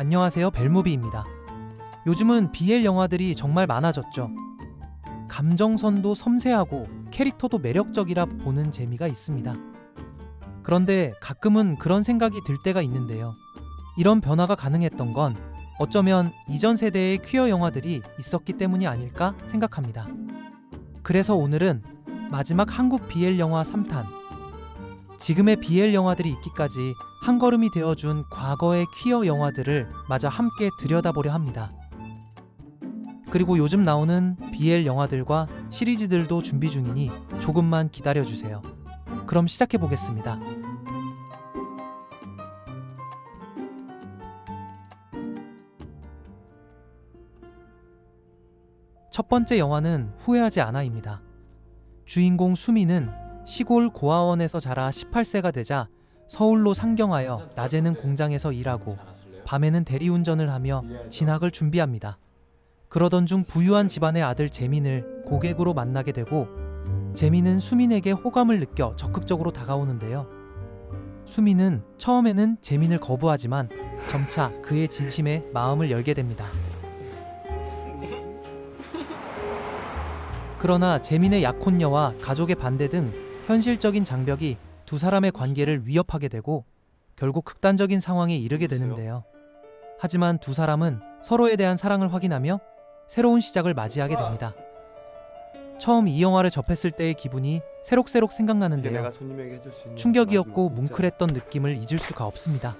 안녕하세요 벨무비입니다. 요즘은 BL 영화들이 정말 많아졌죠. 감정선도 섬세하고 캐릭터도 매력적이라 보는 재미가 있습니다. 그런데 가끔은 그런 생각이 들 때가 있는데요. 이런 변화가 가능했던 건 어쩌면 이전 세대의 퀴어 영화들이 있었기 때문이 아닐까 생각합니다. 그래서 오늘은 마지막 한국 BL 영화 3탄 지금의 BL 영화들이 있기까지 한 걸음이 되어준 과거의 퀴어 영화들을 마저 함께 들여다보려 합니다. 그리고 요즘 나오는 BL 영화들과 시리즈들도 준비 중이니 조금만 기다려주세요. 그럼 시작해 보겠습니다. 첫 번째 영화는 후회하지 않아입니다. 주인공 수미는 시골 고아원에서 자라 18세가 되자 서울로 상경하여 낮에는 공장에서 일하고 밤에는 대리운전을 하며 진학을 준비합니다. 그러던 중 부유한 집안의 아들 재민을 고객으로 만나게 되고 재민은 수민에게 호감을 느껴 적극적으로 다가오는데요. 수민은 처음에는 재민을 거부하지만 점차 그의 진심에 마음을 열게 됩니다. 그러나 재민의 약혼녀와 가족의 반대 등 현실적인 장벽이 두 사람의 관계를 위협하게 되고 결국 극단적인 상황에 이르게 되는데요. 하지만 두 사람은 서로에 대한 사랑을 확인하며 새로운 시작을 맞이하게 됩니다. 처음 이 영화를 접했을 때의 기분이 새록새록 생각나는데요. 충격이었고. 뭉클했던 느낌을 잊을 수가 없습니다.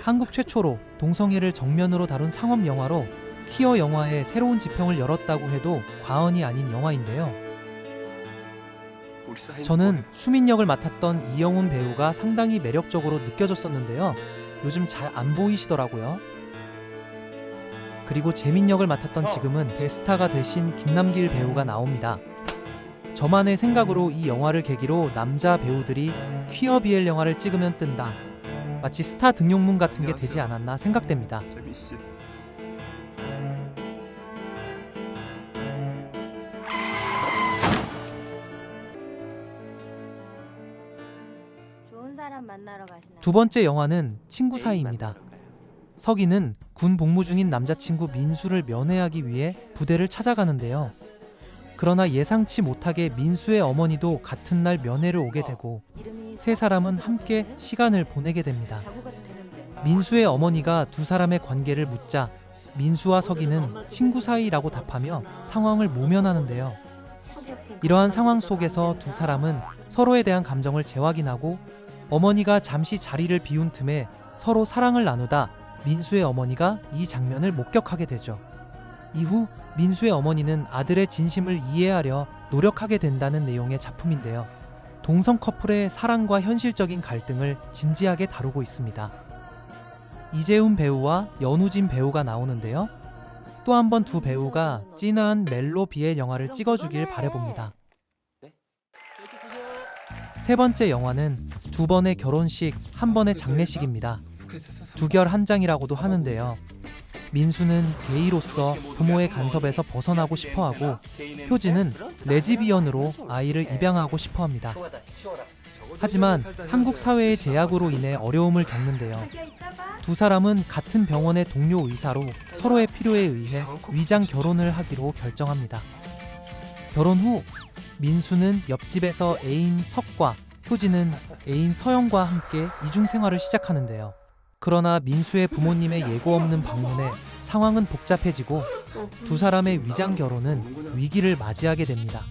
한국 최초로 동성애를 정면으로 다룬 상업 영화로 키어 영화의 새로운 지평을 열었다고 해도 과언이 아닌 영화인데요. 저는 수민 역을 맡았던 이영훈 배우가 상당히 매력적으로 느껴졌었는데요. 요즘 잘 안 보이시더라고요. 그리고 재민 역을 맡았던 지금은 대스타가 되신 김남길 배우가 나옵니다. 저만의 생각으로 이 영화를 계기로 남자 배우들이 퀴어 BL 영화를 찍으면 뜬다. 마치 스타 등용문 같은 게 되지 않았나 생각됩니다. 재민 씨. 사람 만나러 가시나요? 두 번째 영화는 친구 사이입니다. 석이는 군 복무 중인 남자친구 민수를 면회하기 위해 부대를 찾아가는데요. 그러나 예상치 못하게 민수의 어머니도 같은 날 면회를 오게 되고 세 사람은 함께 시간을 보내게 됩니다. 민수의 어머니가 두 사람의 관계를 묻자 민수와 석이는 친구 사이라고 답하며 상황을 모면하는데요. 이러한 상황 속에서 두 사람은 서로에 대한 감정을 재확인하고 어머니가 잠시 자리를 비운 틈에 서로 사랑을 나누다 민수의 어머니가 이 장면을 목격하게 되죠. 이후 민수의 어머니는 아들의 진심을 이해하려 노력하게 된다는 내용의 작품인데요. 동성 커플의 사랑과 현실적인 갈등을 진지하게 다루고 있습니다. 이재훈 배우와 연우진 배우가 나오는데요. 또 한 번 두 배우가 찐한 멜로 비엘 영화를 찍어주길 바래봅니다. 세 번째 영화는 두 번의 결혼식, 한 번의 장례식입니다. 두결 한 장이라고도 하는데요. 민수는 게이로서 부모의 간섭에서 벗어나고 싶어 하고 효진은 레즈비언으로 아이를 입양하고 싶어 합니다. 하지만 한국 사회의 제약으로 인해 어려움을 겪는데요. 두 사람은 같은 병원의 동료 의사로 서로의 필요에 의해 위장 결혼을 하기로 결정합니다. 결혼 후 민수는 옆집에서 애인 석과 효진은 애인 서영과 함께 이중 생활을 시작하는데요. 그러나 민수의 부모님의 예고 없는 방문에 상황은 복잡해지고 두 사람의 위장 결혼은 위기를 맞이하게 됩니다.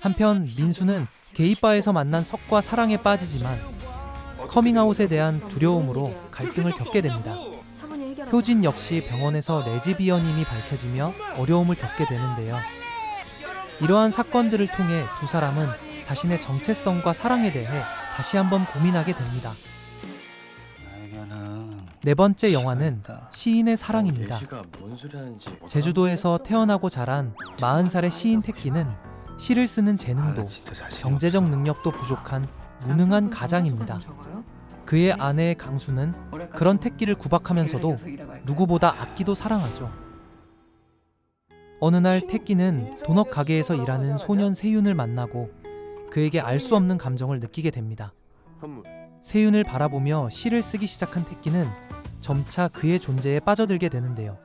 한편 민수는 게이바에서 만난 석과 사랑에 빠지지만 커밍아웃에 대한 두려움으로 갈등을 겪게 됩니다. 효진 역시 병원에서 레즈비언임이 밝혀지며 어려움을 겪게 되는데요. 이러한 사건들을 통해 두 사람은 자신의 정체성과 사랑에 대해 다시 한번 고민하게 됩니다. 네 번째 영화는 시인의 사랑입니다. 제주도에서 태어나고 자란 40살의 시인 택기는 시를 쓰는 재능도 아, 경제적 능력도 부족한 무능한 가장입니다. 그의 아내 강수는 그런 택기를 구박하면서도 누구보다 악기도 사랑하죠. 어느 날 택기는 도넛 가게에서 일하는 소년 세윤을 만나고 그에게 알 수 없는 감정을 느끼게 됩니다. 세윤을 바라보며 시를 쓰기 시작한 태끼는 점차 그의 존재에 빠져들게 되는데요.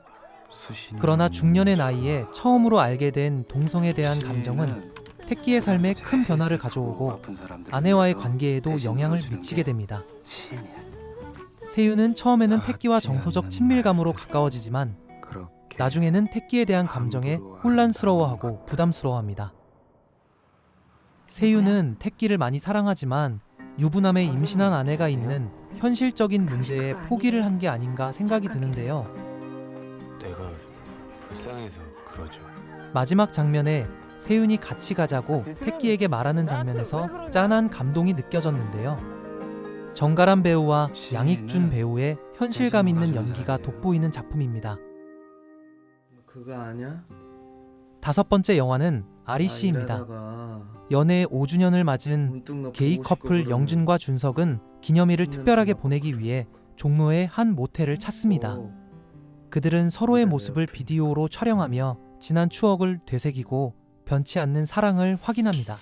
그러나 중년의 나이에 처음으로 알게 된 동성에 대한 감정은 태끼의 삶에 큰 변화를 가져오고 아내와의 관계에도 영향을 미치게 됩니다. 세윤은 처음에는 태끼와 정서적 친밀감으로 가까워지지만 나중에는 태끼에 대한 감정에 혼란스러워하고 부담스러워합니다. 세윤은 태끼를 많이 사랑하지만 유부남에 임신한 아내가 있는 현실적인 문제에 포기를 한 게 아닌가 생각이 드는데요. 내가 불쌍해서 그러죠. 마지막 장면에 세윤이 같이 가자고 태끼에게 말하는 장면에서 짠한 감동이 느껴졌는데요. 정가람 배우와 양익준 배우의 현실감 있는 연기가 돋보이는 작품입니다. 그거 아냐? 다섯 번째 영화는 아리씨입니다. 아, 연애 5주년을 맞은 게이 커플 영준과 준석은 기념일을 음, 특별하게 음. 보내기 위해 종로의 한 모텔을 찾습니다. 어, 그들은 서로의 모습을. 비디오로 촬영하며 지난 추억을 되새기고 변치 않는 사랑을 확인합니다.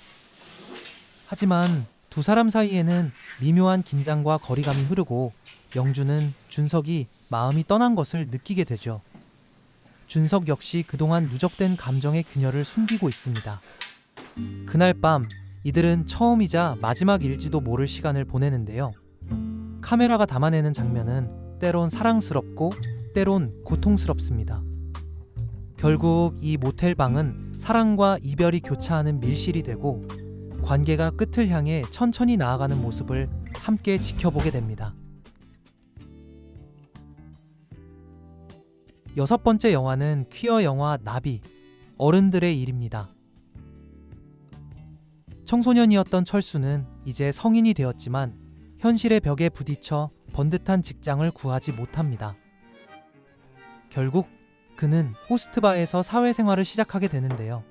하지만 두 사람 사이에는 미묘한 긴장과 거리감이 흐르고 영주는 준석이 마음이 떠난 것을 느끼게 되죠. 준석 역시 그동안 누적된 감정의 균열을 숨기고 있습니다. 그날 밤 이들은 처음이자 마지막일지도 모를 시간을 보내는데요. 카메라가 담아내는 장면은 때론 사랑스럽고 때론 고통스럽습니다. 결국 이 모텔 방은 사랑과 이별이 교차하는 밀실이 되고 관계가 끝을 향해 천천히 나아가는 모습을 함께 지켜보게 됩니다. 여섯 번째 영화는 퀴어 영화 나비 어른들의 일입니다. 청소년이었던 철수는 이제 성인이 되었지만 현실의 벽에 부딪혀 번듯한 직장을 구하지 못합니다. 결국 그는 호스트바에서 사회생활을 시작하게 되는데요.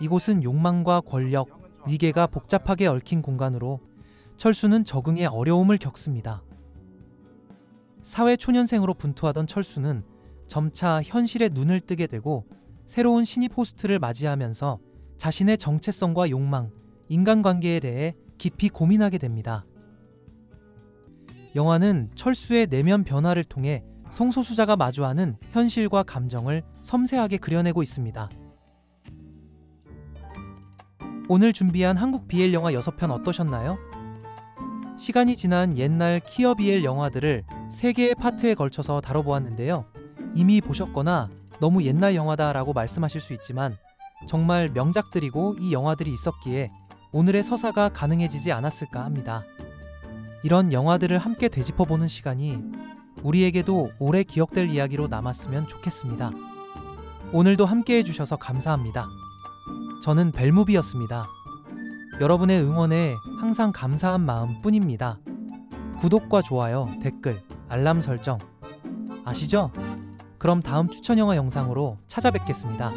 이곳은 욕망과 권력, 위계가 복잡하게 얽힌 공간으로 철수는 적응에 어려움을 겪습니다. 사회 초년생으로 분투하던 철수는 점차 현실에 눈을 뜨게 되고 새로운 신입 호스트를 맞이하면서 자신의 정체성과 욕망, 인간관계에 대해 깊이 고민하게 됩니다. 영화는 철수의 내면 변화를 통해 성소수자가 마주하는 현실과 감정을 섬세하게 그려내고 있습니다. 오늘 준비한 한국 BL 영화 6편 어떠셨나요? 시간이 지난 옛날 키어 BL 영화들을 3개의 파트에 걸쳐서 다뤄보았는데요. 이미 보셨거나 너무 옛날 영화다라고 말씀하실 수 있지만 정말 명작들이고 이 영화들이 있었기에 오늘의 서사가 가능해지지 않았을까 합니다. 이런 영화들을 함께 되짚어보는 시간이 우리에게도 오래 기억될 이야기로 남았으면 좋겠습니다. 오늘도 함께 해주셔서 감사합니다. 저는 벨무비였습니다. 여러분의 응원에 항상 감사한 마음 뿐입니다. 구독과 좋아요, 댓글, 알람 설정. 아시죠? 그럼 다음 추천 영화 영상으로 찾아뵙겠습니다.